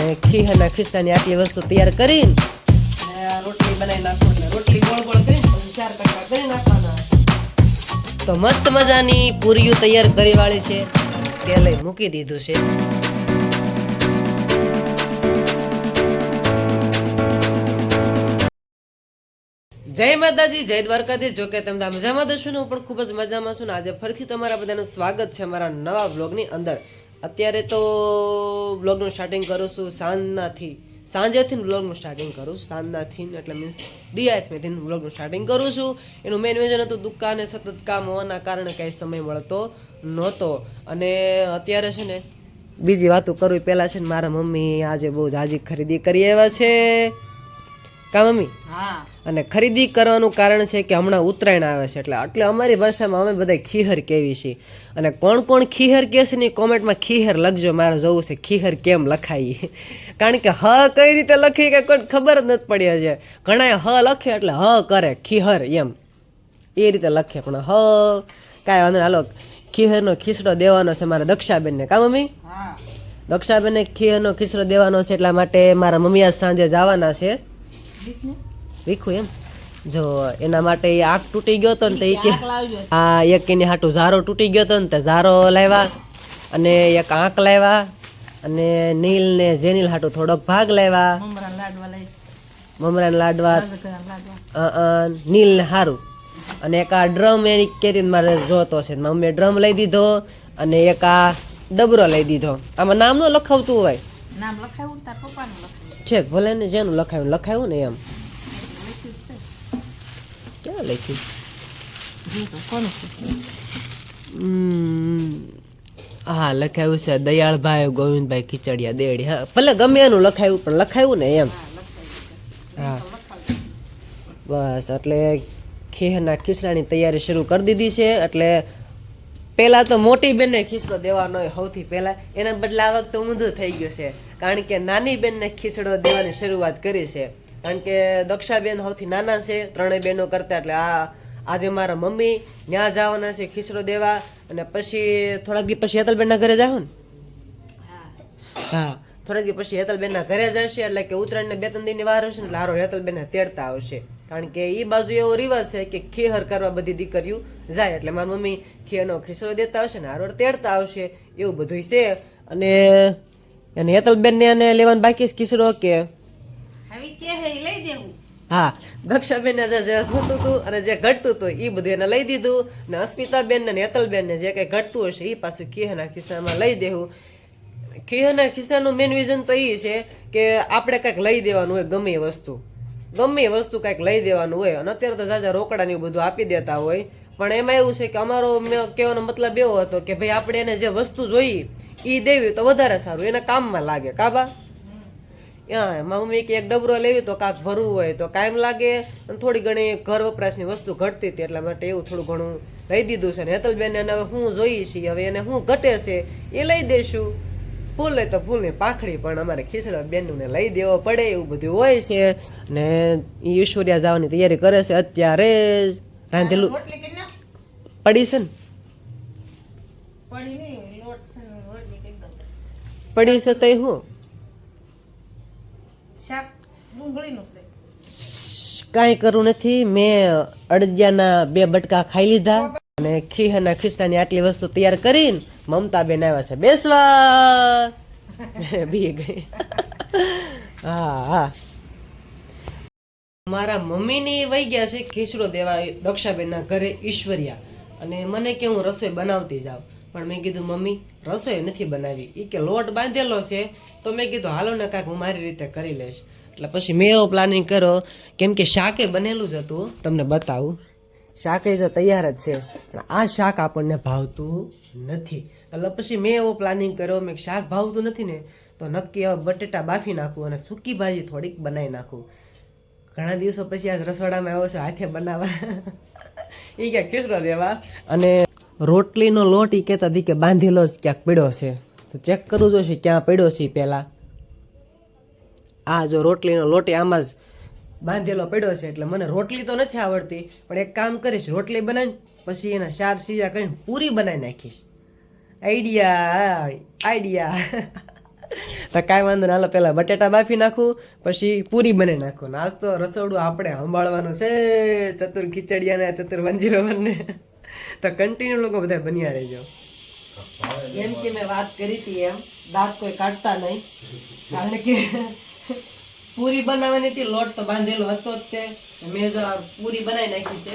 અને ખીહરના ખિસ્સાની આટલી વસ્તુ તૈયાર કરીને રોટલી બનાવી નાખો રોટલી ગોળ ગોળ કરીને ચાર કટકા કરી નાખવાના. તો મસ્ત મજાની પૂરીઓ તૈયાર કરી વાળી છે. તે લઈ મૂકી દીધું છે. જય માતાજી, જય દ્વારકાધીશ. જો કે તમે મજામાં તો ને, હું પણ ખૂબ જ મજામાં છું ને. આજે ફરીથી તમારા બધાનું સ્વાગત છે મારા નવા બ્લોગની અંદર. અત્યારે તો બ્લોગનું સ્ટાર્ટિંગ કરું છું સાંજનાથી. સાંજેથી બ્લોગનું સ્ટાર્ટિંગ કરું છું. સાંજનાથી એટલે મીન્સ દિયાથમેથી બ્લોગનું સ્ટાર્ટિંગ કરું છું. એનું મેઇન રીઝન હતું દુકાને સતત કામ હોવાના કારણે કાંઈ સમય મળતો નહોતો. અને અત્યારે છે ને, બીજી વાતો કરવી પહેલાં છે ને મારા મમ્મી આજે બહુ જાજી ખરીદી કરી આવ્યા છે. કા મમ્મી? હા. અને ખરીદી કરવાનું કારણ છે કે હમણાં ઉત્તરાયણ આવે છે એટલે એટલે અમારી ભાષામાં અમે બધા ખીહર કેવી છીએ. અને કોણ કોણ ખીહર કહે છે ને કોમેન્ટમાં ખીહર લખજો મારે જોવું છે ખીહર કેમ લખાય કારણ કે હ કઈ રીતે લખી કે કોઈ ખબર જ નથી પડી હજી. ઘણા હ લખે એટલે હ કરે ખીહર એમ. એ રીતે લખે પણ હ કાંઈ વાંધો હાલો ખીહરનો ખીસડો દેવાનો છે મારા દક્ષાબેનને. કા મમ્મી? હા. દક્ષાબેનને ખીહરનો ખીસડો દેવાનો છે એટલા માટે મારા મમ્મી આજ સાંજે જવાના છે. વીખું એમ? જો એના માટે એ આંખ તૂટી ગયો હતો ને તો એ આ એક એની હાટું ઝારો તૂટી ગયો હતો ને તે ઝારો લાવ્યા અને એક આંક લાવ્યા અને નીલ ને જેનીલ હાટું થોડોક ભાગ લાવ્યા. મમરાન લાડવા નીલ ને હારું. અને એક આ ડ્રમ એની કેરી મારે જોતો છે. મમ્મીએ ડ્રમ લઈ દીધો અને એક આ ડબરો લઈ દીધો. આમાં નામ ન લખાવતું હોય. નામ લખાયું તાર પપ્પાનું લખાયું. છેક ભલે ને જેનું લખાયું લખાયું ને એમ. ક્યાં લખ્યું? છે. હા, લખાયું છે દયાળભાઈ ગોવિંદભાઈ ખીચડિયા દેડી. હા, ભલે ગમે એનું લખાયું, પણ લખાયું ને એમ. હા. બસ, એટલે ખીરના ખીચડાની તૈયારી શરૂ કરી દીધી છે, એટલે પહેલાં તો મોટી બેનને ખીચડો દેવાનો હોય સૌથી પહેલાં. એના બદલે આ વખતે ઊંધું થઈ ગયું છે. કારણ કે નાની બેનને ખીચડો દેવાની શરૂઆત કરી છે. કારણ કે દક્ષાબેન સૌથી નાના છે ત્રણેય બહેનો કરતા એટલે આ આજે મારા મમ્મી ત્યાં જવાના છે ખીચડો દેવા. અને પછી થોડાક દી પછી હેતલબેનના ઘરે જાઓ ને? હા. થોડાક દી પછી હેતલબેનના ઘરે જશે એટલે કે ઉત્તરાયણને બે ત્રણ દિનની વાર હશે ને એટલે હારો હેતલબેનને તેડતા આવશે. કારણ કે એ બાજુ એવો રિવાજ છે કે ખેહર કરવા બધી દીકરીઓ જાય. એટલે મારી મમ્મી ખીરનો ખીસરો દેતા આવશે ને આરોડ તેડતા આવશે એવું બધું છે. અને અને હેતલબેનને એને લેવાનું બાકી છે ખીસરો કે હવે કે હે ઈ લઈ દેવું. હા દક્ષાબેન જે જે થતું હતું અને જે ઘટતું હતું એ બધું એને લઈ દીધું. ને અસ્મિતાબેન ને હેતલબેનને જે કંઈ ઘટતું હશે એ પાછું ખીહના ખિસ્સામાં લઈ દેવું. ખીહના ખિસ્સાનું મેન વિઝન તો એ છે કે આપણે કંઈક લઈ દેવાનું હોય ગમે એ વસ્તુ. ગમે વસ્તુ કાંઈક લઈ દેવાનું હોય. અને અત્યારે તો જાજા રોકડા ને એવું બધું આપી દેતા હોય. પણ એમાં એવું છે કે અમારો કહેવાનો મતલબ એવો હતો કે ભાઈ આપણે એને જે વસ્તુ જોઈએ એ દેવી તો વધારે સારું. એના કામમાં લાગે. કાબા હા મમ્મી કે એક ડબરો લેવી તો કાંક ભરવું હોય તો કાયમ લાગે. અને થોડી ઘણી ઘર વપરાશની વસ્તુ ઘટતી હતી એટલા માટે એવું થોડું ઘણું લઈ દીધું છે. ને હેતલબેન એને હવે હું જોઈએ છીએ. હવે એને હું ઘટે છે, એ લઈ દઈશું ફૂલ તો ફૂલની પાખડી પણ અમારે ખીચડા બેનને લઈ દેવો પડે એવું બધું હોય છે. ને ઈશ્વરિયા જવાની તૈયારી કરે છે અત્યારે જ. રાંધેલું પડી છે ને? પડી છે ને રોટલી કરી દઉં. પડી છે તો હું? કાંઈ કરવું નથી. મેં અડદિયાના બે બટકા ખાઈ લીધા. અને ખીહના ખિસ્સાની આટલી વસ્તુ તૈયાર કરીને મમતા બેન આવ્યા છે. બેસવા! બી ગઈ. હા હા. મારા મમ્મીની વહી ગયા છે ખીચડો દેવા દક્ષાબેનના ઘરે ઈશ્વરિયા અને મને કે હું રસોઈ બનાવતી જાઉં. પણ મેં કીધું મમ્મી રસોઈ નથી બનાવી. એ કે લોટ બાંધેલો છે. તો મેં કીધું હાલો ને કાંઈક હું મારી રીતે કરી લઈશ. એટલે પછી મેં એવો પ્લાનિંગ કર્યો કેમ કે શાકે બનેલું જ હતું. તમને બતાવું. શાક એ જો તૈયાર જ છે. પણ આ શાક આપણને ભાવતું નથી. એટલે પછી મેં એવો પ્લાનિંગ કર્યો, મેં શાક ભાવતું નથી ને, તો નક્કી હવે બટેટા બાફી નાખું અને સૂકી ભાજી થોડીક બનાવી નાખું. ઘણા દિવસો પછી આજ રસોડામાં આવ્યો છે, હાથે બનાવવા. એ ક્યાંક ખીસરો દેવા. અને રોટલીનો લોટ એ કહેતા હતી કે બાંધેલો જ ક્યાંક પડ્યો છે. તો ચેક કરવું જોઈશે ક્યાં પડ્યો છે પહેલાં. આ જો રોટલીનો લોટ આમાં જ બાંધેલો પડ્યો છે, એટલે મને રોટલી તો નથી આવડતી, પણ એક કામ કરીશ, રોટલી બનાવીને પછી એના ચાર સીજા કરીને પૂરી બનાવી નાખીશ. આઈડિયા આઈડિયા તો કાંઈ વાંધો ના હાલો પહેલાં બટેટા બાફી નાખું, પછી પૂરી બને નાખું. નાસ્તો, રસોડું આપણે સંભાળવાનું છે, ચતુર ખીચડિયાને ચતુર વનજીરો વંજીરોવનને તો કન્ટિન્યુ લોકો બધા બન્યા રહેજો. જેમ કે મેં વાત કરી હતી એમ, દાંત કોઈ કાઢતા નહીં. કારણ કે પૂરી બનાવવાની હતી, લોટ તો બાંધેલો હતો જ તે. મેં જો પૂરી બનાવી નાખી છે.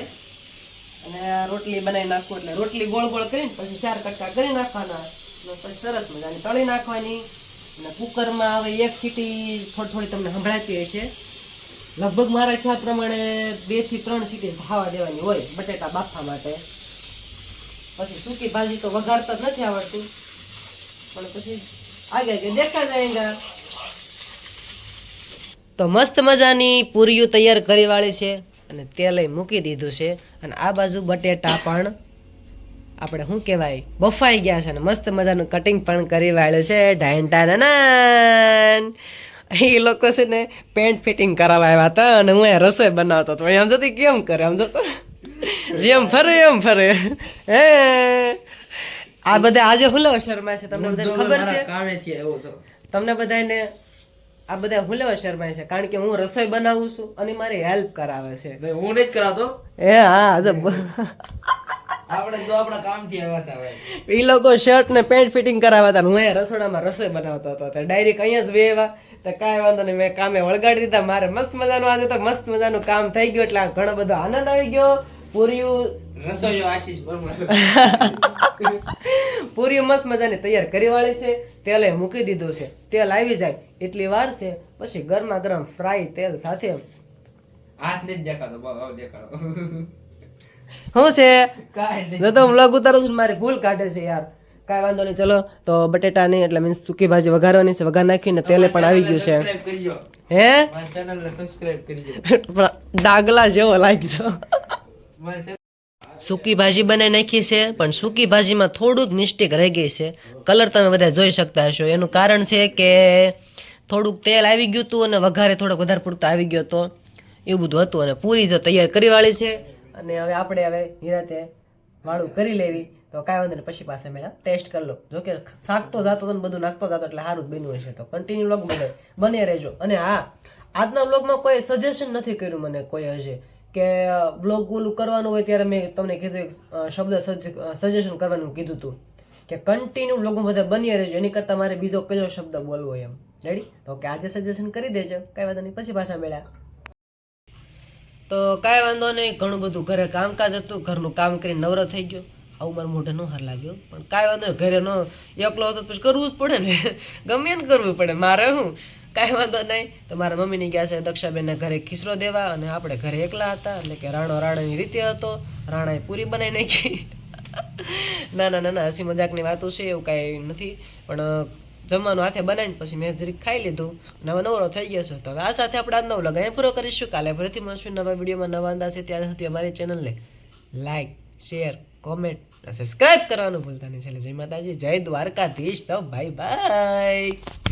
અને રોટલી બનાવી નાખું એટલે રોટલી ગોળ ગોળ કરીને પછી ચાર કટકા કરી નાખવાના. પછી સરસ મજાની તળી નાખવાની. અને કુકરમાં હવે એક સીટી થોડી થોડી તમને સંભળાતી હશે. લગભગ મારા ખ્યાલ પ્રમાણે બેથી ત્રણ સીટી ખાવા દેવાની હોય બટેટા બાફા માટે. પછી સૂકી ભાજી તો વઘારતા જ નથી આવડતું. પણ પછી આગે આગે દેખા જાયગા તો મસ્ત મજાની પૂરીઓ તૈયાર કરી વાળી છે. અને તેલય મૂકી દીધું છે. અને આ બાજુ બટેટા પણ આપણે શું કહેવાય બફાઈ ગયા છે અને મસ્ત મજાનું કટિંગ પણ કરી વાળ્યું છે. ઢાંટાના એ લોકો છે ને પેન્ટ ફિટિંગ કરાવવા આવ્યા હતા અને હું અહીંયા રસોઈ બનાવતો હતો. આમ જતી કેમ કરે આમ જતો. જેમ ફરે એમ ફરે. હે. આ બધા આજે હુલો શર્મા છે તમને ખબર છે? તમને બધાને આ બધા હું લેવા શરમાય છે કારણ કે હું રસોઈ બનાવું છું અને મારી હેલ્પ કરાવે છે. હું નહીં કરાતો. એ હા આપણે જો આપણા કામથી આવ્યા હતા ભાઈ. એ લોકો શર્ટ ને પેન્ટ ફિટિંગ કરાવતા હતા હું એ રસોડામાં રસોઈ બનાવતો હતો. તો ડાયરેક્ટ અહીંયા જ વેવા તો કાંઈ વાંધો નહીં મેં કામે વળગાડી દીધા મારે મસ્ત મજાનું આજે તો મસ્ત મજાનું કામ થઈ ગયું એટલે આ ઘણો બધો આનંદ આવી ગયો. પૂર્યું રસોઈયો આશીષ પરમાર પૂરી મસ્ત મજાની તૈયાર કરી વાળી છે તેલે મૂકી દીધું છે. તેલ આવી જાય એટલી વાર છે પછી ગરમા ગરમ ફ્રાય તેલ સાથે હાથ નથી દેખાડો દેખાડો. શું છે? જો તો વ્લોગ ઉતારું છું મારી ભૂલ કાઢે છે યાર. કાંઈ વાંધો નહીં ચલો. તો બટેટા નહીં એટલે મીન્સ સૂકી ભાજી વઘારવાની છે વઘાર નાખીને તેલે પણ આવી ગયું છે. હે? ડાગલા જેવો લાગશો. સૂકી ભાજી બનાવી નાખી છે, પણ સૂકી ભાજીમાં થોડુંક મિસ્ટેક રહી ગઈ છે. કલર તમે બધા જોઈ શકતા હશો. એનું કારણ છે કે થોડુંક તેલ આવી ગયું હતું અને વઘારે થોડોક વધારે પૂરતો આવી ગયો હતો. એવું બધું હતું અને પૂરી જો તૈયાર કરી વાળી છે. અને હવે આપણે હવે નિરાતે વાળું કરી લેવી. તો કાંઈ વાંધો નહીં, પછી પાસે મેળા ટેસ્ટ કરી લો જો કે શાકતો જાતો હતો ને બધું નાખતો જતો એટલે સારું બન્યું હશે તો. કન્ટિન્યુ લોગ બને. બને રહેજો. અને હા, આજના બ્લોગમાં કોઈ સજેશન નથી કર્યું મને કોઈ હશે કે બ્લોગ ઓલું કરવાનું હોય ત્યારે મેં તમને કીધું એક શબ્દ સજેશન કરવાનું કીધું હતું કે કન્ટિન્યુ બ્લોગમાં બધા બની રહેજો, એની કરતાં મારે બીજો કયો શબ્દ બોલવો એમ. રેડી તો કે આજે સજેશન કરી દેજો, કાંઈ વાંધો નહીં. પછી પાછા મળ્યા. તો કાંઈ વાંધો નહીં, ઘણું બધું ઘરે કામકાજ હતું, ઘરનું કામ કરીને નવરો થઈ ગયો. આવું મારું મોઢે ન હાર લાગ્યો. પણ કાંઈ વાંધો નહીં, ઘરે ન એકલો હતો પછી કરવું જ પડે ને. ગમે એને કરવું પડે, મારે શું કાંઈ વાંધો નહીં. તો મારા મમ્મીની ગયા છે દક્ષાબેનને ઘરે ખીસરો દેવા અને આપણે ઘરે એકલા હતા, એટલે કે રાણો રાણાની રીતે હતો. રાણાએ પૂરી બનાવી નાખી. ના ના ના ના હસી મજાકની વાતો છે, એવું કાંઈ નથી. પણ જમવાનું હાથે બનાવીને પછી મેં જરીક ખાઈ લીધું. નવા નવરો થઈ ગયો છે. તો આ સાથે આપણે આજ નવ અહીંયા પૂરો કરીશું. કાલે ફરીથી મળશું નવા વિડીયોમાં નવા અંદાજે. ત્યાં સુધી અમારી ચેનલને લાઈક, શેર, કોમેન્ટ સબસ્ક્રાઈબ કરવાનું ભૂલતા નહીં. છેલ્લે જય માતાજી, જય દ્વારકાધીશ. તો ભાઈ બાય.